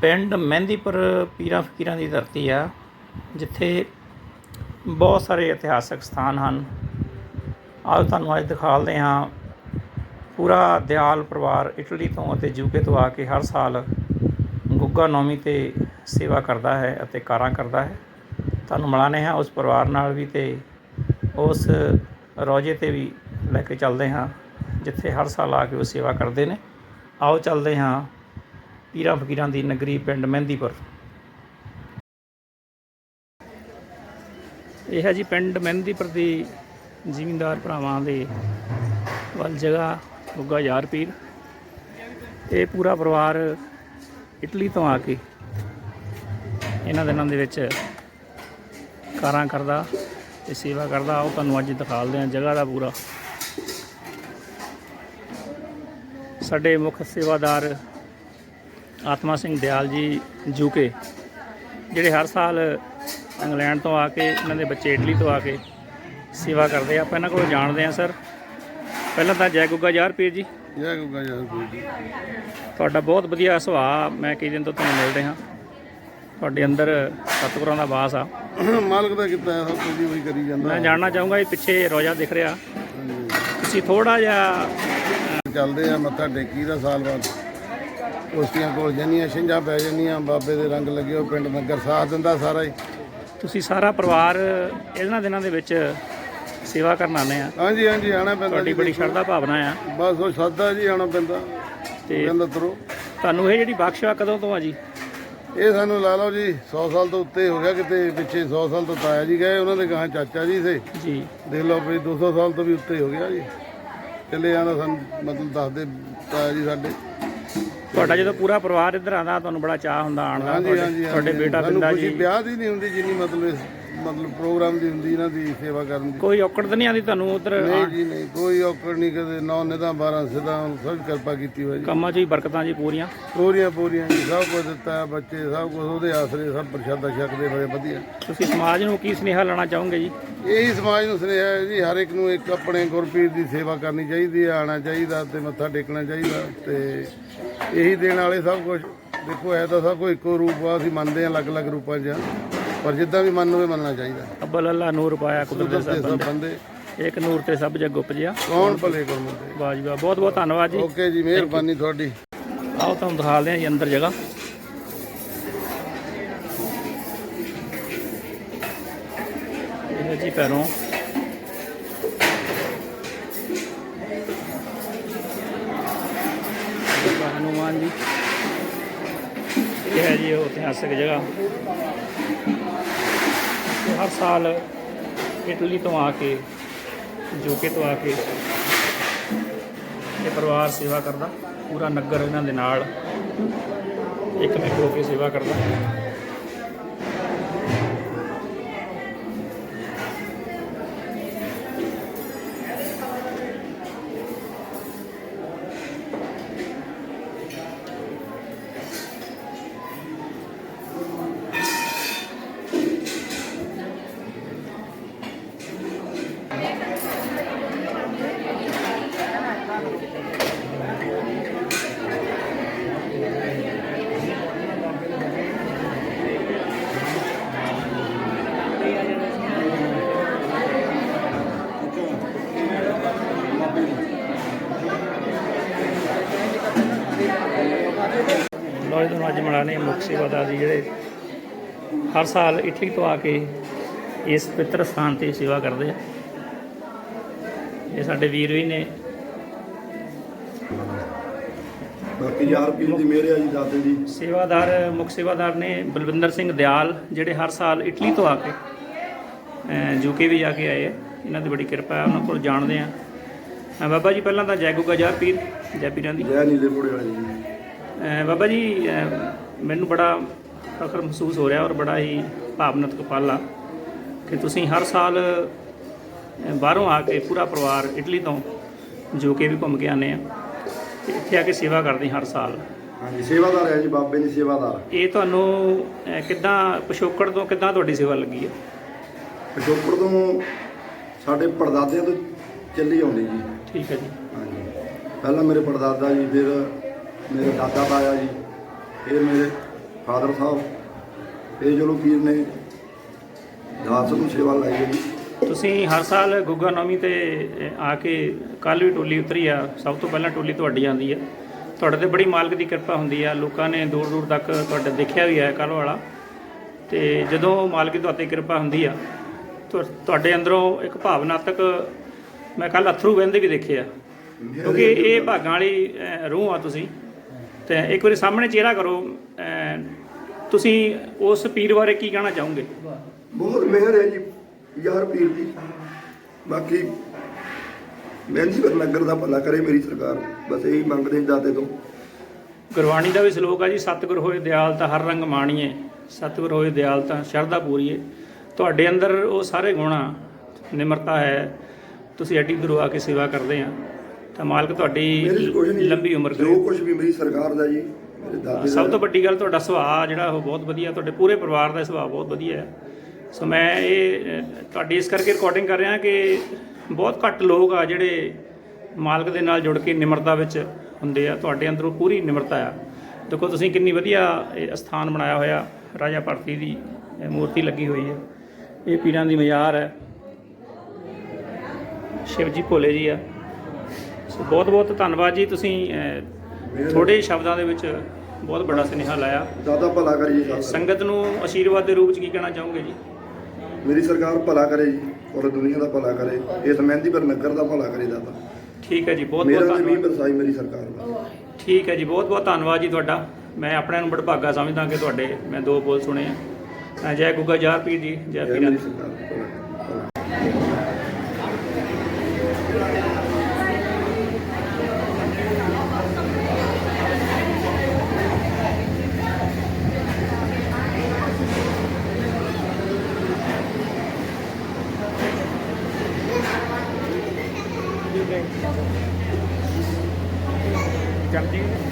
ਪਿੰਡ ਮਹਿੰਦੀਪੁਰ ਪੀਰਾਂ ਫਕੀਰਾਂ ਦੀ ਧਰਤੀ ਆ, ਜਿੱਥੇ ਬਹੁਤ ਸਾਰੇ ਇਤਿਹਾਸਕ ਸਥਾਨ ਹਨ। ਆਓ ਤੁਹਾਨੂੰ ਅੱਜ ਦਿਖਾਉਂਦੇ ਹਾਂ ਪੂਰਾ ਦਿਆਲ ਪਰਿਵਾਰ ਇਟਲੀ ਤੋਂ ਅਤੇ ਯੂਕੇ ਤੋਂ ਆ ਕੇ ਹਰ ਸਾਲ ਗੁੱਗਾ ਨੌਮੀ ਤੇ ਸੇਵਾ ਕਰਦਾ ਹੈ ਅਤੇ ਕਾਰਾਂ ਕਰਦਾ ਹੈ। ਤੁਹਾਨੂੰ ਮਿਲਾਨੇ ਹਾਂ ਉਸ ਪਰਿਵਾਰ ਨਾਲ ਵੀ ਤੇ ਉਸ ਰੋਜੇ ਤੇ ਵੀ ਲੈ ਕੇ ਚੱਲਦੇ ਹਾਂ, ਜਿੱਥੇ ਹਰ ਸਾਲ ਆ ਕੇ ਉਹ ਸੇਵਾ ਕਰਦੇ ਨੇ। ਆਓ ਚੱਲਦੇ ਹਾਂ ਪੀਰਾਂ ਫਕੀਰਾਂ ਦੀ ਨਗਰੀ ਪਿੰਡ ਮਹਿੰਦੀਪੁਰ। ਇਹ ਹੈ ਜੀ ਪਿੰਡ ਮਹਿੰਦੀਪੁਰ ਦੀ ਜ਼ਿਮੀਂਦਾਰ ਭਰਾਵਾਂ ਦੇ ਵੱਲ ਜਗ੍ਹਾ ਗੁੱਗਾ ਯਾਰ ਪੀਰ। ਇਹ ਪੂਰਾ ਪਰਿਵਾਰ ਇਟਲੀ ਤੋਂ ਆ ਕੇ ਇਹਨਾਂ ਦਿਨਾਂ ਦੇ ਵਿੱਚ ਕਾਰਾਂ ਕਰਦਾ ਤੇ ਸੇਵਾ ਕਰਦਾ। ਉਹ ਤੁਹਾਨੂੰ ਅੱਜ ਦਿਖਾਲਦੇ ਹਾਂ ਜਗ੍ਹਾ ਦਾ ਪੂਰਾ। ਸਾਡੇ ਮੁੱਖ ਸੇਵਾਦਾਰ ਆਤਮਾ ਸਿੰਘ ਦਿਆਲ ਜੀ ਜੂਕੇ ਜਿਹੜੇ ਹਰ ਸਾਲ ਇੰਗਲੈਂਡ ਤੋਂ ਆ ਕੇ ਇਹਨਾਂ ਦੇ ਬੱਚੇ ਇਟਲੀ ਤੋਂ ਆ ਕੇ ਸੇਵਾ ਕਰਦੇ ਆ। ਆਪਾਂ ਇਹਨਾਂ ਕੋਲੋਂ ਜਾਣਦੇ ਆ ਸਰ। ਪਹਿਲਾਂ ਤਾਂ ਜੈ ਗੁੱਗਾ ਯਾਰ ਪੀਰ ਜੀ। ਜੈ ਗੁੱਗਾ ਯਾਰ ਕੋਈ ਜੀ। ਤੁਹਾਡਾ ਬਹੁਤ ਵਧੀਆ ਸੁਭਾਅ ਮੈਂ ਕਈ ਦਿਨ ਤੋਂ ਤੁਹਾਨੂੰ ਮਿਲ ਰਿਹਾ। ਤੁਹਾਡੇ ਅੰਦਰ ਸਤਿਗੁਰਾਂ ਦਾ ਵਾਸ ਆ। ਮਾਲਕ ਦਾ ਕੀਤਾ ਹੈ, ਸਭ ਕੁਝ ਉਹੀ ਕਰੀ ਜਾਂਦਾ। ਮੈਂ ਜਾਣਨਾ ਚਾਹੂੰਗਾ ਇਹ ਪਿੱਛੇ ਰੋਜਾ ਦਿਖ ਰਿਹਾ। ਤੁਸੀਂ ਥੋੜਾ ਜਿਹਾ ਚੱਲਦੇ ਆ ਮੱਥਾ ਟੇਕੀ ਦਾ ਸਾਲ ਬਾਅਦ। ਕੁਸ਼ਤੀਆਂ ਕੋਲ ਜੰਨੀਆਂ ਛਿੰਝਾਂ ਪੈ ਜਾਂਦੀਆਂ ਬਾਬੇ ਦੇ ਰੰਗ ਲੱਗੇ ਉਹ ਪਿੰਡ ਨਗਰ ਸਾਥ ਦਿੰਦਾ ਸਾਰਾ ਹੀ। ਤੁਸੀਂ ਸਾਰਾ ਪਰਿਵਾਰ ਇਹਨਾਂ ਦਿਨਾਂ ਦੇ ਵਿੱਚ ਸੇਵਾ ਕਰਨ ਆਉਂਦੇ ਆ? ਹਾਂਜੀ ਹਾਂਜੀ ਆਣਾ ਪੈਂਦਾ ਤੁਹਾਡੀ ਬੜੀ ਸ਼ਰਧਾ ਭਾਵਨਾ ਆ। ਬਸ ਉਹ ਸਾਦਾ ਜੀ ਆਣਾ ਪੈਂਦਾ। ਤੇ ਕਹਿੰਦਾ ਤਰੋ। ਤੁਹਾਨੂੰ ਇਹ ਜਿਹੜੀ ਬਖਸ਼ਿਸ਼ ਆ ਕਦੋਂ ਤੋਂ ਆ ਜੀ? ਇਹ ਸਾਨੂੰ ਲਾ ਲਓ ਜੀ 100 ਸਾਲ ਤੋਂ ਉੱਤੇ ਹੋ ਗਿਆ ਕਿਤੇ ਪਿੱਛੇ 100 ਸਾਲ ਤੋਂ ਤਾਇਆ ਜੀ ਗਏ ਉਹਨਾਂ ਦੇ ਗਾਂ ਚਾਚਾ ਜੀ ਸੇ। ਜੀ। ਦੇਖ ਲਓ ਵੀ 200 ਸਾਲ ਤੋਂ ਵੀ ਉੱਤੇ ਹੋ ਗਿਆ ਜੀ। ਚੱਲੇ ਆਣਾ ਸਾਨੂੰ ਮਤਲਬ ਦੱਸਦੇ ਤਾਇਆ ਜੀ ਸਾਡੇ। ਤੁਹਾਡਾ ਜਦੋਂ ਪੂਰਾ ਪਰਿਵਾਰ ਇੱਧਰ ਆਉਂਦਾ ਤੁਹਾਨੂੰ ਬੜਾ ਚਾਹ ਹੁੰਦਾ ਆਉਣ ਦਾ ਹਾਂਜੀ ਤੁਹਾਡੇ ਹਾਂਜੀ ਤੁਹਾਡੇ ਹਾਂਜੀ। ਬੇਟਾ ਸਾਨੂੰ ਖੁਸ਼ੀ ਜੀ ਵਿਆਹ ਦੀ ਨਹੀਂ ਹੁੰਦੀ ਜਿੰਨੀ ਮਤਲਬ ਇਸ- ਮਤਲਬ ਪ੍ਰੋਗਰਾਮ ਦੀ ਹੁੰਦੀ ਇਹਨਾਂ ਦੀ ਸੇਵਾ ਕਰਨ ਦੀ। ਕੋਈ ਔਕੜ ਤਾਂ ਨਹੀਂ ਆਉਂਦੀ ਤੁਹਾਨੂੰ ਉਧਰ? ਨਹੀਂ ਜੀ ਨਹੀਂ ਕੋਈ ਔਕੜ ਨਹੀਂ ਕਦੇ ਨੌ ਨਿਦਾਂ 12 ਸਿੱਧਾ ਸਭ ਕਿਰਪਾ ਕੀਤੀ ਹੋਈ ਜੀ। ਕੰਮਾਂ 'ਚ ਵੀ ਬਰਕਤਾਂ ਜੀ ਪੂਰੀਆਂ? ਪੂਰੀਆਂ ਪੂਰੀਆਂ ਜੀ ਸਭ ਕੁਝ ਦਿੱਤਾ ਹੈ, ਬੱਚੇ ਸਭ ਕੁਝ ਉਹਦੇ ਆਸਰੇ ਸਭ ਪ੍ਰਸ਼ਾਦਾ ਛਕਦੇ ਹੋਏ ਵਧੀਆ। ਤੁਸੀਂ ਸਮਾਜ ਨੂੰ ਕੀ ਸੁਨੇਹਾ ਲੈਣਾ ਚਾਹੋਗੇ ਜੀ? ਇਹੀ ਸਮਾਜ ਨੂੰ ਸੁਨੇਹਾ ਹੈ ਜੀ ਹਰ ਇੱਕ ਨੂੰ ਇੱਕ ਆਪਣੇ ਗੁਰਪੀਰ ਦੀ ਸੇਵਾ ਕਰਨੀ ਚਾਹੀਦੀ ਹੈ ਆਣਾ ਚਾਹੀਦਾ ਤੇ ਮੱਥਾ ਟੇਕਣਾ ਚਾਹੀਦਾ ਤੇ ਇਹੀ ਦੇਣ ਵਾਲੇ ਸਭ ਕੁਝ ਦੇਖੋ ਹੈ ਤਾਂ ਸਭ ਕੁਝ ਇੱਕੋ ਰੂਪ ਆ ਅਸੀਂ ਮੰਨਦੇ ਹਾਂ ਅਲੱਗ-ਅਲੱਗ ਰੂਪਾਂ 'ਚ। ਪਰ ਜਿੱਦਾਂ ਵੀ ਮਨ ਹੋਵੇ ਮੰਨਣਾ ਚਾਹੀਦਾ। ਅੱਬਲ ਅੱਲਾ ਨੂਰ ਪਾਇਆ ਕੁਦਰਤ ਦੇ ਸਭ ਬੰਦੇ। ਇੱਕ ਨੂਰ ਤੇ ਸਭ ਜਗ ਉਪਜਿਆ ਕੌਣ ਭਲੇ ਗੁਰ ਮੰਦੇ ਵਾਹ ਜੀ ਵਾਹ ਬਹੁਤ ਬਹੁਤ ਧੰਨਵਾਦ ਜੀ। ਓਕੇ ਜੀ ਮਿਹਰਬਾਨੀ ਤੁਹਾਡੀ। ਆਓ ਤੁਹਾਨੂੰ ਦਿਖਾਉਂਦੇ ਹਾਂ ਜੀ ਅੰਦਰ ਜਗ੍ਹਾ। ਇਹ ਜੀ ਪੈਰੋਂ। ਹਨੂਮਾਨ ਜੀ। ਇਹ ਹੈ ਜੀ ਉਹ ਇਤਿਹਾਸਕ ਜਗ੍ਹਾ। ਹਰ ਸਾਲ ਇਟਲੀ ਤੋਂ ਆ ਕੇ ਜੋਕੇ ਤੋਂ ਆ ਕੇ ਇਹ ਪਰਿਵਾਰ ਸੇਵਾ ਕਰਦਾ, ਪੂਰਾ ਨਗਰ ਇਹਨਾਂ ਦੇ ਨਾਲ, ਇੱਕ ਮਿੱਕ ਹੋ ਕੇ ਸੇਵਾ ਕਰਦਾ। ਲੋ ਜੀ, ਤੁਹਾਨੂੰ ਅੱਜ ਮਿਲਾਨੇ ਮੁੱਖ ਸੇਵਾਦਾਰ ਜੀ ਜਿਹੜੇ ਹਰ ਸਾਲ ਇਟਲੀ ਤੋਂ ਆ ਕੇ ਇਸ ਪਵਿੱਤਰ ਸਥਾਨ ਤੇ ਸੇਵਾ ਕਰਦੇ ਆ। ਇਹ ਸਾਡੇ ਵੀਰ ਵੀ ਨੇ। ਬਾਕੀ ਯਾਰ ਪੀਰ ਦੀ ਮਿਹਰ ਆ ਜੀ ਦਾਦੇ ਦੀ। ਸੇਵਾਦਾਰ ਮੁੱਖ ਸੇਵਾਦਾਰ ਨੇ ਬਲਵਿੰਦਰ ਸਿੰਘ ਦਿਆਲ ਜਿਹੜੇ ਹਰ ਸਾਲ ਇਟਲੀ ਤੋਂ ਆ ਕੇ ਯੂਕੇ ਵੀ ਜਾ ਕੇ ਆਏ ਆ। ਇਹਨਾਂ ਦੀ ਬੜੀ ਕਿਰਪਾ ਹੈ ਉਹਨਾਂ ਕੋਲ ਜਾਣਦੇ ਆ। ਬਾਬਾ ਜੀ ਪਹਿਲਾਂ ਤਾਂ ਜੈ ਗੁੱਗਾ ਜੈ ਪੀਰ ਜੈ ਪੀਰਾਂ ਦੀ। ਜੈ ਨੀਲੇ ਘੋੜੇ ਵਾਲੇ ਜੀ। ਬਾਬਾ ਜੀ ਮੈਨੂੰ ਬੜਾ ਫਖਰ ਮਹਿਸੂਸ ਹੋ ਰਿਹਾ ਔਰ ਬੜਾ ਹੀ ਭਾਵਨਾਤਮਕ ਪਲ ਆ ਕਿ ਤੁਸੀਂ ਹਰ ਸਾਲ ਬਾਹਰੋਂ ਆ ਕੇ ਪੂਰਾ ਪਰਿਵਾਰ ਇਟਲੀ ਤੋਂ ਜੋ ਕਿ ਵੀ ਘੁੰਮ ਕੇ ਆਨੇ ਆ। ਤੇ ਇੱਥੇ ਆ ਕੇ ਸੇਵਾ ਕਰਦੇ ਹਰ ਸਾਲ। ਹਾਂਜੀ ਸੇਵਾਦਾਰ ਹੈ ਜੀ ਬਾਬੇ ਦੀ ਸੇਵਾਦਾਰ। ਇਹ ਤੁਹਾਨੂੰ ਕਿੱਦਾਂ ਪਿਛੋਕੜ ਤੋਂ ਕਿੱਦਾਂ ਤੁਹਾਡੀ ਸੇਵਾ ਲੱਗੀ ਹੈ? ਪਿਛੋਕੜ ਤੋਂ ਸਾਡੇ ਪੜਦਾਦਿਆਂ ਤੋਂ ਚੱਲੀ ਆਉਂਦੀ ਜੀ। ਠੀਕ ਹੈ ਜੀ। ਹਾਂਜੀ। ਪਹਿਲਾਂ ਮੇਰੇ ਪੜਦਾਦਾ ਜੀ ਫਿਰ ਮੇਰੇ ਦਾਦਾ ਤਾਇਆ ਜੀ ਫਿਰ ਮੇਰੇ ਫਾਦਰ ਸਾਹਿਬ ਇਹ ਚਲੋ ਪੀਰ ਨੇ ਦਾਸ ਨੂੰ ਸੇਵਾ ਲਾਈ ਹੈ ਜੀ। ਤੁਸੀਂ ਹਰ ਸਾਲ ਗੁੱਗਾ ਨੌਮੀ ਤੇ ਆ ਕੇ ਕੱਲ ਵੀ ਟੋਲੀ ਉਤਰੀ ਆ। ਸਭ ਤੋਂ ਪਹਿਲਾਂ ਟੋਲੀ ਤੁਹਾਡੀ ਆਉਂਦੀ ਆ। ਤੁਹਾਡੇ ਤੇ ਬੜੀ ਮਾਲਕ ਦੀ ਕਿਰਪਾ ਹੁੰਦੀ ਆ। ਲੋਕਾਂ ਨੇ ਦੂਰ ਦੂਰ ਤੱਕ ਤੁਹਾਡੇ ਦੇਖਿਆ ਵੀ ਹੈ ਕੱਲ੍ਹ ਵਾਲਾ। ਤੇ ਜਦੋਂ ਮਾਲਕ ਦੀ ਤੁਹਾਤੇ ਕਿਰਪਾ ਹੁੰਦੀ ਆ ਤੁਹਾ- ਤੁਹਾਡੇ ਅੰਦਰੋਂ ਇੱਕ ਭਾਵਨਾਤਮਕ ਮੈਂ ਕੱਲ ਅਥਰੂ ਵਹਿੰਦੇ ਵੀ ਦੇਖੇ ਆ ਕਿਉਂਕਿ ਇਹ ਭਾਗਾਂ ਵਾਲੀ ਅ, ਰੂਹ ਆ ਤੁਸੀਂ। ਤੇ ਇੱਕ ਵਾਰੀ ਸਾਹਮਣੇ ਚਿਹਰਾ ਕਰੋ ਤੁਸੀਂ ਉਸ ਪੀਰ ਬਾਰੇ ਕੀ ਕਹਿਣਾ ਚਾਹੋਗੇ? ਬਹੁਤ ਮਿਹਰ ਹੈ ਜੀ। ਯਾਰ ਪੀਰ ਦੀ। ਬਾਕੀ ਮਹਿੰਦੀ ਪਰ ਨਗਰ ਦਾ ਭਲਾ ਕਰੇ ਮੇਰੀ ਸਰਕਾਰ। ਬਸ ਇਹੀ ਮੰਗਦੇ ਦਾਤੇ ਤੋਂ। ਗੁਰਬਾਣੀ ਦਾ ਵੀ ਸ਼ਲੋਕ ਆ ਜੀ ਸਤਿਗੁਰ ਹੋਏ ਦਿਆਲ ਤਾਂ ਹਰ ਰੰਗ ਮਾਣੀਏ ਸਤਿਗੁਰ ਹੋਏ ਦਿਆਲ ਤਾਂ ਸ਼ਰਧਾ ਪੂਰੀਏ। ਤੁਹਾਡੇ ਅੰਦਰ ਉਹ ਸਾਰੇ ਗੁਣ ਆ ਨਿਮਰਤਾ ਹੈ ਤੁਸੀਂ ਐਡੀ ਦੂਰੋਂ ਆ ਕੇ ਸੇਵਾ ਕਰਦੇ ਆ। ਤਾਂ ਮਾਲਕ ਤੁਹਾਡੀ ਲੰਬੀ ਉਮਰ ਜੋ ਕਰੇ ਕੁਝ ਵੀ ਮੇਰੀ ਸਰਕਾਰ ਦਾ ਜੀ ਮੇਰੇ ਦਾਦੇ ਸਭ ਤੋਂ ਵੱਡੀ ਗੱਲ ਤੁਹਾਡਾ ਸੁਭਾਅ ਜਿਹੜਾ ਉਹ ਬਹੁਤ ਵਧੀਆ। ਤੁਹਾਡੇ ਪੂਰੇ ਪਰਿਵਾਰ ਦਾ ਸੁਭਾਅ ਬਹੁਤ ਵਧੀਆ ਹੈ। ਸੋ ਮੈਂ ਇਹ ਤੁਹਾਡੀ ਇਸ ਕਰਕੇ ਰਿਕਾਰਡਿੰਗ ਕਰ ਰਿਹਾ ਕਿ ਬਹੁਤ ਘੱਟ ਲੋਕ ਆ ਜਿਹੜੇ ਮਾਲਕ ਦੇ ਨਾਲ ਜੁੜ ਕੇ ਨਿਮਰਤਾ ਵਿੱਚ ਹੁੰਦੇ ਆ। ਤੁਹਾਡੇ ਅੰਦਰੋਂ ਪੂਰੀ ਨਿਮਰਤਾ ਆ। ਦੇਖੋ ਤੁਸੀਂ ਕਿੰਨੀ ਵਧੀਆ ਇਹ ਸਥਾਨ ਬਣਾਇਆ ਹੋਇਆ। ਰਾਜਾ ਭਰਤੀ ਦੀ ਇਹ ਮੂਰਤੀ ਲੱਗੀ ਹੋਈ ਹੈ ਇਹ ਪੀਰਾਂ ਦੀ ਮਜ਼ਾਰ ਹੈ ਸ਼ਿਵ ਜੀ ਭੋਲੇ ਜੀ ਆ। ਸੋ ਬਹੁਤ ਬਹੁਤ ਧੰਨਵਾਦ ਜੀ। ਤੁਸੀਂ ਥੋੜੇ ਸ਼ਬਦਾਂ ਦੇ ਵਿੱਚ ਬਹੁਤ ਵੱਡਾ ਸੁਨੇਹਾ ਲਾਇਆ। ਦਾਦਾ ਭਲਾ ਕਰੇ ਜੀ ਸਾਡਾ। ਸੰਗਤ ਨੂੰ ਆਸ਼ੀਰਵਾਦ ਦੇ ਰੂਪ ਚ ਕੀ ਕਹਿਣਾ ਚਾਹੋਗੇ ਜੀ? ਮੇਰੀ ਸਰਕਾਰ ਭਲਾ ਕਰੇ ਜੀ ਔਰ ਦੁਨੀਆ ਦਾ ਭਲਾ ਕਰੇ ਇਸ ਮਹਿੰਦੀ ਪਰ ਨਗਰ ਦਾ ਭਲਾ ਕਰੇ ਦਾਦਾ ਠੀਕ ਹੈ ਜੀ ਬਹੁਤ ਮੇਰਾ ਬਹੁਤ ਤੇ ਵੀ ਧੰਨਵਾਦ ਬਰਸਾਈ ਮੇਰੀ ਸਰਕਾਰ ਦਾ। ਠੀਕ ਹੈ ਜੀ ਬਹੁਤ ਬਹੁਤ ਧੰਨਵਾਦ ਜੀ ਤੁਹਾਡਾ। ਮੈਂ ਆਪਣੇ ਨੂੰ ਬੜਭਾਗਾ ਸਮਝਦਾ ਕਿ ਤੁਹਾਡੇ ਮੈਂ ਦੋ ਬੋਲ ਸੁਣੇ ਆ। ਅ, ਜੈ ਗੁੱਗਾ ਜਾਰ ਪੀਰ ਜੀ ਜੈ ਇਹ ਪੀਰਾਂ। ਮੇਰੀ ਸਰਕਾਰ ਭਲਾ ਭਲਾ ਕਰਦੀ